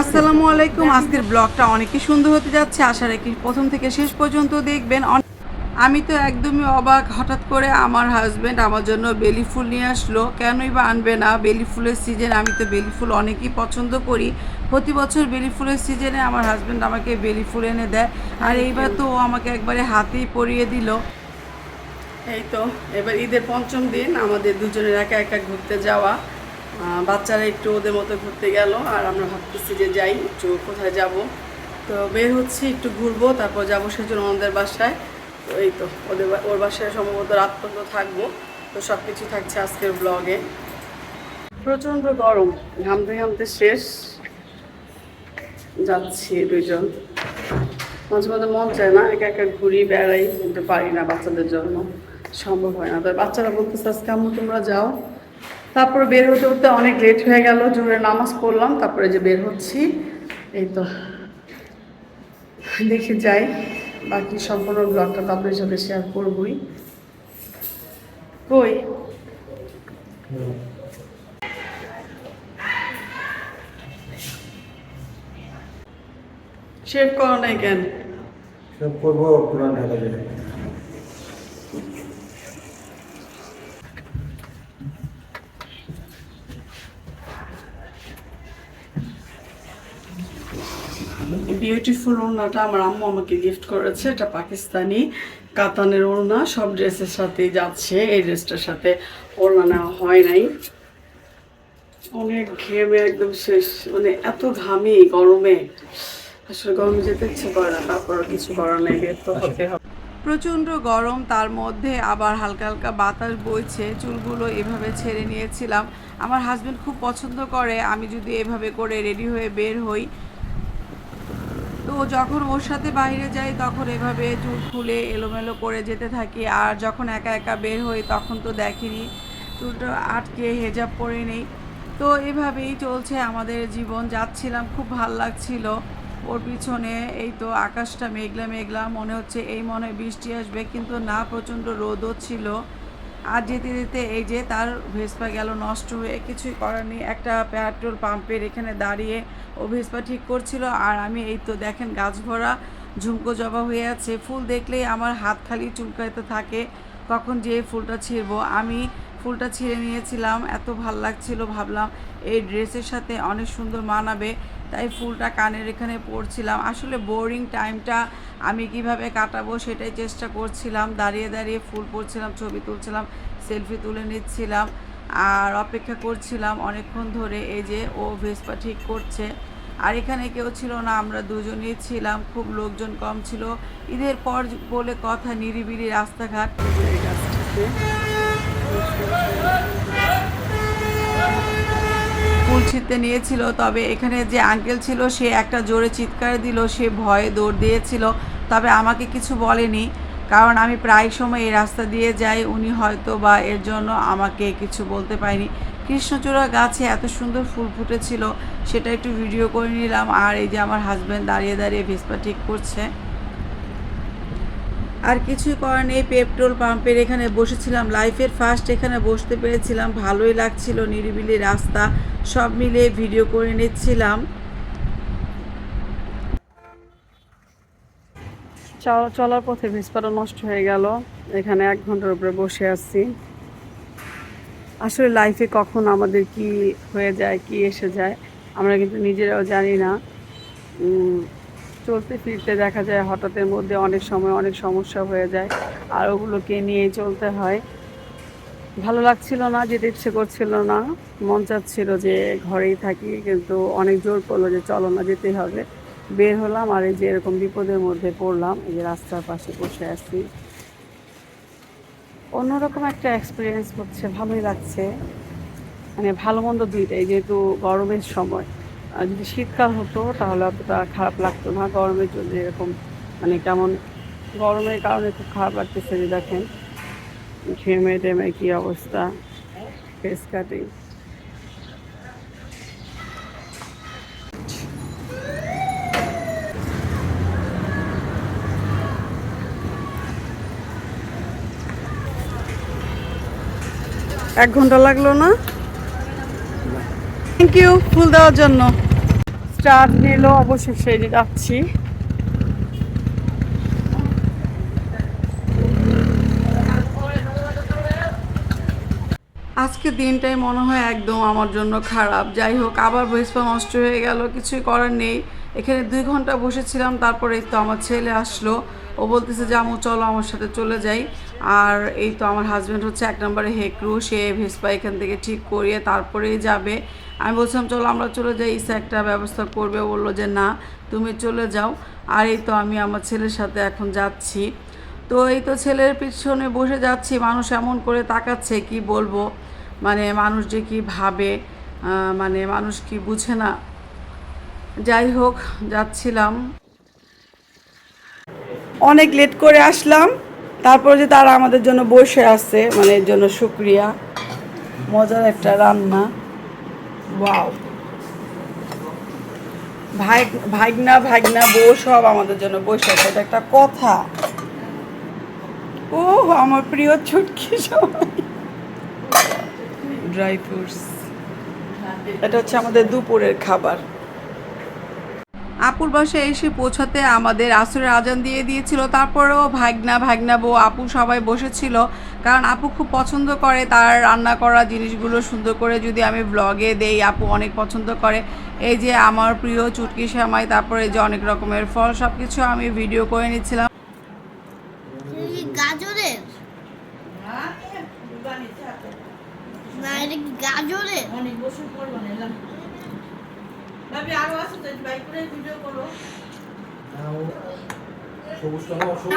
আসসালামু আলাইকুম। আজকের ব্লগটা অনেকই সুন্দর হতে যাচ্ছে। আশা রাখি প্রথম থেকে শেষ পর্যন্ত দেখবেন। আমি তো একদমই অবাক হঠাৎ করে আমার হাজব্যান্ড আমার জন্য বেলি ফুল নিয়ে আসলো। কেনই বা আনবে না? বেলি ফুলের সিজন আমি তো বেলি ফুল অনেকই পছন্দ করি। প্রতি বছর বেলি ফুলের সিজনে আমার হাজব্যান্ড আমাকে বেলি ফুল এনে দেয়। আর এইবার তো আমাকে একবারে হাতেই পরিয়ে দিল। এই তো, এবার ঈদের পঞ্চম দিন। আমাদের দুজনের একা একা ঘুরতে যাওয়া। বাচ্চারা একটু ওদের মতো ঘুরতে গেল, আর আমরা ভাবতেছি যে যাই, একটু কোথায় যাব। তো বের হচ্ছি, একটু ঘুরবো, তারপর যাব সেজন্য ওদের বাসায়। তো এই তো, ওদের ওর বাসায় সম্ভবত রাত পর্যন্ত থাকব। তো সব কিছু থাকছে আজকের ব্লগে প্রচণ্ড গরম, ঘামতে ঘামতে শেষ। যাচ্ছি দুইজন। মাঝে মাঝে মন চায় না, একা একা ঘুরি, বেড়াই, কিন্তু পারি না বাচ্চাদের জন্য। সম্ভব হয় না। তো বাচ্চারা বলতেছে, আজকে আম্মু, তোমরা যাও। তারপরে বের হতে হতে অনেক লেট হয়ে গেল জোরে নামাজ পড়লাম, তারপরে যে বের হচ্ছি, এই তো। দেখে যাই, বাকি সম্পূর্ণ ব্লগটা তো আপনার সাথে শেয়ার করবই। কই? শেভ করো নাই কেন সব করব, পুরান ঢাকা বিউটিফুল ওড়নাটা আমার আম্মু আমাকে গিফট করেছে। এটা পাকিস্তানি কাতানের ওড়না। সব ড্রেসের সাথেই যাচ্ছে। এই ড্রেসটার সাথে ওড়না নেওয়া হয় নাই। অনেক ঘেমে একদম শেষ। মানে এত ঘামি গরমে। আসলে গরমে যেতে ইচ্ছে করে না তারপর কিছু করার নেই বের তো হতে হবে। প্রচণ্ড গরম তার মধ্যে আবার হালকা হালকা বাতাস বইছে। চুলগুলো এভাবে ছেড়ে নিয়েছিলাম। আমার হাজবেন্ড খুব পছন্দ করে। আমি যদি এভাবে করে রেডি হয়ে বের হই তো যখন ওর সাথে বাইরে যাই, তখন এভাবে চুল খুলে এলোমেলো করে যেতে থাকি। আর যখন একা একা বের হই, তখন তো দেখিনি। চুলটা আটকে হেজাব পরে নেই। তো এভাবেই চলছে আমাদের জীবন। যাচ্ছিলাম, খুব ভালো লাগছিল। ওর পিছনে এই তো আকাশটা মেঘলা মেঘলা, মনে হচ্ছে এই মনে বৃষ্টি আসবে, কিন্তু না, প্রচণ্ড রোদও ছিল। আর যেতে যেতে এই যে তার ভেসপা গেল, নষ্ট হয়ে কিছুই করার নেই। একটা পেট্রোল পাম্পের এখানে দাঁড়িয়ে ও ভেসপা ঠিক করছিল। আর আমি এই তো দেখেন গাছ ভরা, ঝুমকো জবা হয়ে আছে। ফুল দেখলেই আমার হাত খালি চুলকাইতে থাকে। কখন যে ফুলটা ছিঁড়বো? আমি ফুলটা ছিঁড়ে নিয়েছিলাম। এত ভালো লাগছিল, ভাবলাম এই ড্রেসের সাথে অনেক সুন্দর মানাবে। তাই ফুলটা কানের এখানে পড়ছিলাম। আসলে বোরিং টাইমটা আমি কীভাবে কাটাবো সেটাই চেষ্টা করছিলাম। দাঁড়িয়ে দাঁড়িয়ে ফুল পড়ছিলাম, ছবি তুলছিলাম সেলফি তুলে নিচ্ছিলাম আর অপেক্ষা করছিলাম অনেকক্ষণ ধরে এই যে ও ভেসপা ঠিক করছে। আর এখানে কেউ ছিল না, আমরা দুজনেই ছিলাম, খুব লোকজন কম ছিল। ঈদের পর বলে কথা, নিরিবিলি রাস্তাঘাট। ফুল ছিঁড়তে নিয়েছিল, তবে এখানে যে আঙ্কেল ছিল, সে একটা জোরে চিৎকার দিল, সে ভয়ে দৌড় দিয়েছিল, তবে আমাকে কিছু বলেনি, কারণ আমি প্রায় সময় এই রাস্তা দিয়ে যাই, উনি হয়তো বা এর জন্য আমাকে কিছু বলতে পারেনি। কৃষ্ণচূড়া গাছে এত সুন্দর ফুল ফুটেছিল, সেটা একটু ভিডিও করে নিলাম, আর এই যে আমার হাজব্যান্ড দাঁড়িয়ে দাঁড়িয়ে ভেসপা ঠিক করছে। আর কিছুই করার নেই, পেট্রোল পাম্পের এখানে বসেছিলাম লাইফের ফার্স্ট এখানে বসতে পেরেছিলাম, ভালোই লাগছিল, নিরিবিলি রাস্তা, সব মিলিয়ে ভিডিও করে নিচ্ছিলাম। চল- চলার পথে ভেসপাটা নষ্ট হয়ে গেল, এখানে এক ঘণ্টার উপরে বসে আছি। আসলে লাইফে কখন আমাদের কি হয়ে যায়, কি এসে যায়, আমরা কিন্তু নিজেরাও জানি না। চলতে ফিরতে দেখা যায় হঠাৎের মধ্যে অনেক সময় অনেক সমস্যা হয়ে যায় আর ওগুলোকে নিয়েই চলতে হয়। ভালো লাগছিল না, যেতে ইচ্ছে করছিল না। মন চাচ্ছিল যে ঘরেই থাকি, কিন্তু অনেক জোর করল যে চলো না, যেতেই হবে। বের হলাম আর এই যে এরকম বিপদের মধ্যে পড়লাম, এই যে রাস্তার পাশে বসে আছি। অন্যরকম একটা এক্সপিরিয়েন্স হচ্ছে, ভালোই লাগছে। মানে ভালো মন্দ দুইটাই, যেহেতু গরমের সময়। আর যদি শীতকাল হতো তাহলে অতটা খারাপ লাগতো না। গরমের জন্য এরকম মানে কেমন গরমের কারণে খুব খারাপ লাগতেছে যে দেখেন ঘেমে টেমে কী অবস্থা ফেস কাটিং এক ঘণ্টা লাগল না? থ্যাংক ইউ ফুল দেওয়ার জন্য। স্টার্ট নিল, অবশেষে যাচ্ছি। আজকে দিনটাই মনে হয় একদম আমার জন্য খারাপ। যাই হোক, আবার ভেসপা নষ্ট হয়ে গেল, কিছুই করার নেই। এখানে দুই ঘণ্টা বসেছিলাম তারপরে তো আমার ছেলে আসলো। ও বলতেছে যে, আমু, চলো আমার সাথে চলে যাই। আর এই তো আমার হাজব্যান্ড হচ্ছে এক নম্বরে হেকরু, সে ভেসপা এখান থেকে ঠিক করিয়ে তারপরেই যাবে। আমি বলছিলাম, চলো, আমরা চলে যাই। ইসা একটা ব্যবস্থা করবে বলল যে, না, তুমি চলে যাও। আর এই তো আমি আমার ছেলের সাথে এখন যাচ্ছি। তো এই তো ছেলের পিছনে বসে যাচ্ছি, মানুষ এমন করে তাকাচ্ছে, কি বলব? মানে মানুষ যে কি ভাবে মানে মানুষ কি বুঝে না। যাই হোক, যাচ্ছিলাম। অনেক লেট করে আসলাম। তারপর যে তারা আমাদের জন্য বসে আছে মানে এর জন্য শুক্রিয়া। মজার একটা রান্না। ওয়াও। ভাই ভাগনা ভাগনা, বউ সব আমাদের জন্য বসে আছে, এটা একটা কথা। ও আমার প্রিয় ছুটকি সবাই। Dry fruits. এটা হচ্ছে আমাদের দুপুরের খাবার। আপুর বাসায় এসে পৌঁছাতে আমাদের আসরের আজান দিয়ে দিয়েছিল, তারপরেও ভাগনা ভাগনা বউ আপু সবাই বসেছিল, কারণ আপু খুব পছন্দ করে তার রান্না করা জিনিসগুলো সুন্দর করে যদি আমি ব্লগে দেই, আপু অনেক পছন্দ করে। এই যে আমার প্রিয় চুটকি শ্যামাই তারপরে যে অনেক রকমের ফল সব কিছু আমি ভিডিও করে নিচ্ছিলাম এটা কি গাজরের না এটা কি গাজরের সবুজটা নাও, সবুজ।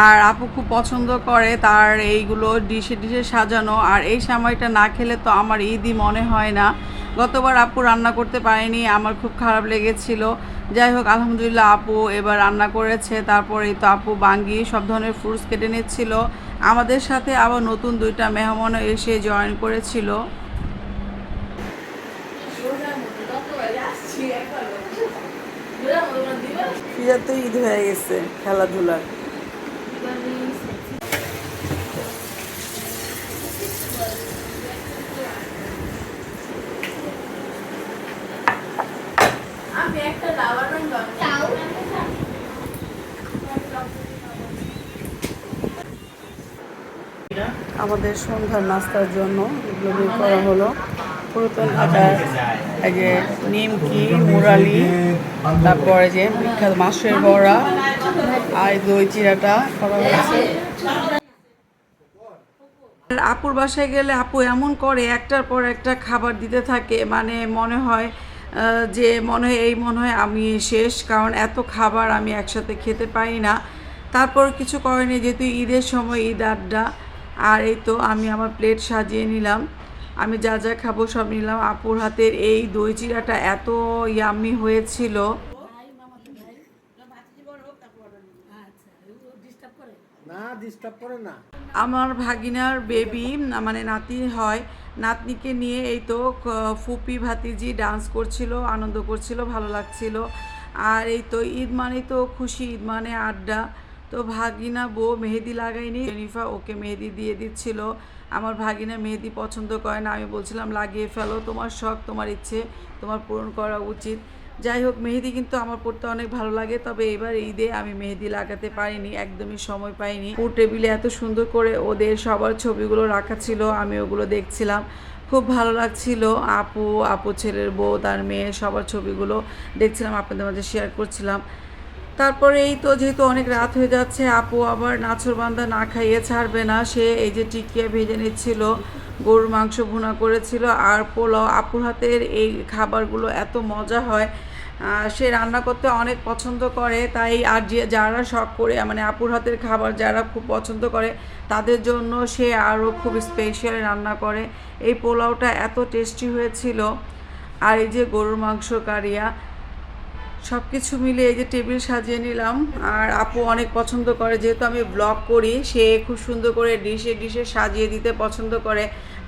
আর আপু খুব পছন্দ করে তার এইগুলো ডিশে ডিশে সাজানো। আর এই সামাইটা না খেলে তো আমার ঈদই মনে হয় না। গতবার আপু রান্না করতে পারেনি, আমার খুব খারাপ লেগেছিল। যাই হোক, আলহামদুলিল্লাহ আপু এবার রান্না করেছে। তারপরে তো আপু বাঙ্গি, সব ধরনের ফ্রুটস কেটে নিচ্ছিল। আমাদের সাথে আবার নতুন দুইটা মেহমানও এসে জয়েন করেছিল। ঈদ হয়ে গেছে, খেলাধুলার আমি একটা লাভার রং চাউ আমাদের সন্ধ্যার নাস্তার জন্য করা হলো। পুরাতন ঢাকার যে নিমকি, মুরালি, তারপরে যে বিখ্যাত মাছের বড়া আর দই চিরাটা করা হয়েছে। আপুর বাসায় গেলে আপু এমন করে, একটার পর একটা খাবার দিতে থাকে। মানে মনে হয় যে মনে হয় এই মনে হয় আমি শেষ, কারণ এত খাবার আমি একসাথে খেতে পারি না। তারপর কিছু করেনি, যেহেতু ঈদের সময় ঈদ আড্ডা আর এই তো আমি আমার প্লেট সাজিয়ে নিলাম। আমি যা যা খাব সব নিলাম। আপুর হাতের এই দই চিরাটা এত ইয়াম্মি হয়েছিল। না ডিস্টার্ব করে না। আমার ভাগিনার বেবি মানে নাতি হয়। নাতনিকে নিয়ে এই তো ফুপি ভাতিজি ডান্স করছিল আনন্দ করছিল ভালো লাগছিল। আর এই তো ঈদ মানে তো খুশি ঈদ মানে আড্ডা। তো ভাগিনা বউ মেহেদি লাগাইনি জেনিফা ওকে মেহেদি দিয়ে দিচ্ছিল। আমার ভাগিনা মেহেদি পছন্দ করে না। আমি বলছিলাম, লাগিয়ে ফেলো। তোমার শখ, তোমার ইচ্ছে, তোমার পূরণ করা উচিত। যাই হোক, মেহেদি কিন্তু আমার পড়তে অনেক ভালো লাগে। তবে এবার ঈদে আমি মেহেদি লাগাতে পারিনি। একদমই সময় পাইনি। ও টেবিলে এত সুন্দর করে ওদের সবার ছবিগুলো রাখা ছিল, আমি ওগুলো দেখছিলাম। খুব ভালো লাগছিল। আপু আপু ছেলের বউ, তার মেয়ে, সবার ছবিগুলো দেখছিলাম, আপনাদের মাঝে শেয়ার করছিলাম। তারপরে এই তো যেহেতু অনেক রাত হয়ে যাচ্ছে, আপু আবার নাছর বান্দা না খাইয়ে ছাড়বে না। সে এই যে টিকিয়া ভেজে নিচ্ছিল, গরুর মাংস ভুনা করেছিল, আর পোলাও আপুর হাতের এই খাবারগুলো এত মজা হয়। সে রান্না করতে অনেক পছন্দ করে, তাই আর যে যারা শখ করে মানে আপুর হাতের খাবার যারা খুব পছন্দ করে, তাদের জন্য সে আরও খুব স্পেশাল রান্না করে। এই পোলাওটা এত টেস্টি হয়েছিল। আর এই যে গরুর মাংস কারিয়া সব কিছু মিলে এই যে টেবিল সাজিয়ে নিলাম। আর আপু অনেক পছন্দ করে যেহেতু আমি ব্লগ করি সে খুব সুন্দর করে ডিশে ডিশে সাজিয়ে দিতে পছন্দ করে।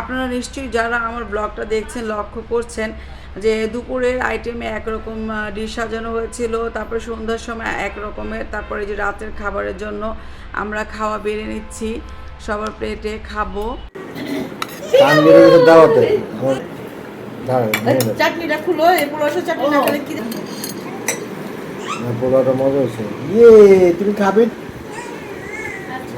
আপনারা নিশ্চয়ই যারা আমার ব্লগটা দেখছেন লক্ষ্য করছেন যে দুপুরের আইটেমে একরকম ডিশ সাজানো হয়েছিল তারপরে সন্ধ্যার সময় এক রকমের তারপরে যে রাতের খাবারের জন্য আমরা খাওয়া বেড়ে নিচ্ছি। সবার প্লেটে খাব। চাটনিটা খুলো পুরো চাটনি না পোলাওটা মজা হয়েছে। ইয়ে তুমি খাবে?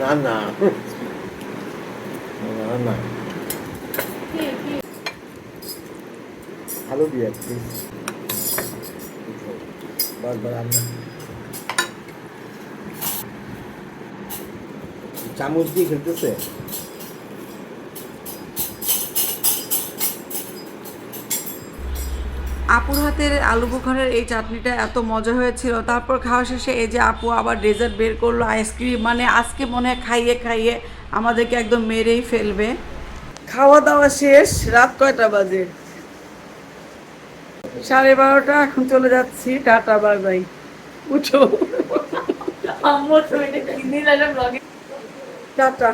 না না। না ভালো রান্না। চামচ দিয়ে খেলতেছে? আপুর হাতের আলু বোখারের এই চাটনিটা এত মজা হয়েছিল। তারপর খাওয়া শেষে এই যে আপু আবার ডেজার্ট বের করল আইসক্রিম মানে আজকে মনে হয় খাইয়ে খাইয়ে আমাদেরকে একদম মেরেই ফেলবে। খাওয়া দাওয়া শেষ রাত কয়টা বাজে? সাড়ে বারোটা এখন চলে যাচ্ছি টাটা বাই বাই। উঠো। টাটা।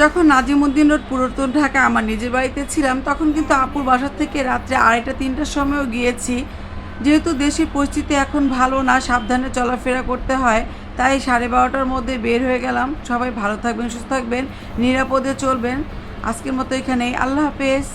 যখন নাজিমুদ্দিন রোড, পুরাতন ঢাকা আমার নিজের বাড়িতে ছিলাম, তখন কিন্তু আপুর বাসার থেকে রাত্রে আড়াইটা, তিনটার সময়ও গিয়েছি। যেহেতু দেশের পরিস্থিতি এখন ভালো না, সাবধানে চলাফেরা করতে হয়, তাই সাড়ে বারোটার মধ্যে বের হয়ে গেলাম। সবাই ভালো থাকবেন, সুস্থ থাকবেন, নিরাপদে চলবেন। আজকের মতো এখানেই। আল্লাহ হাফেজ।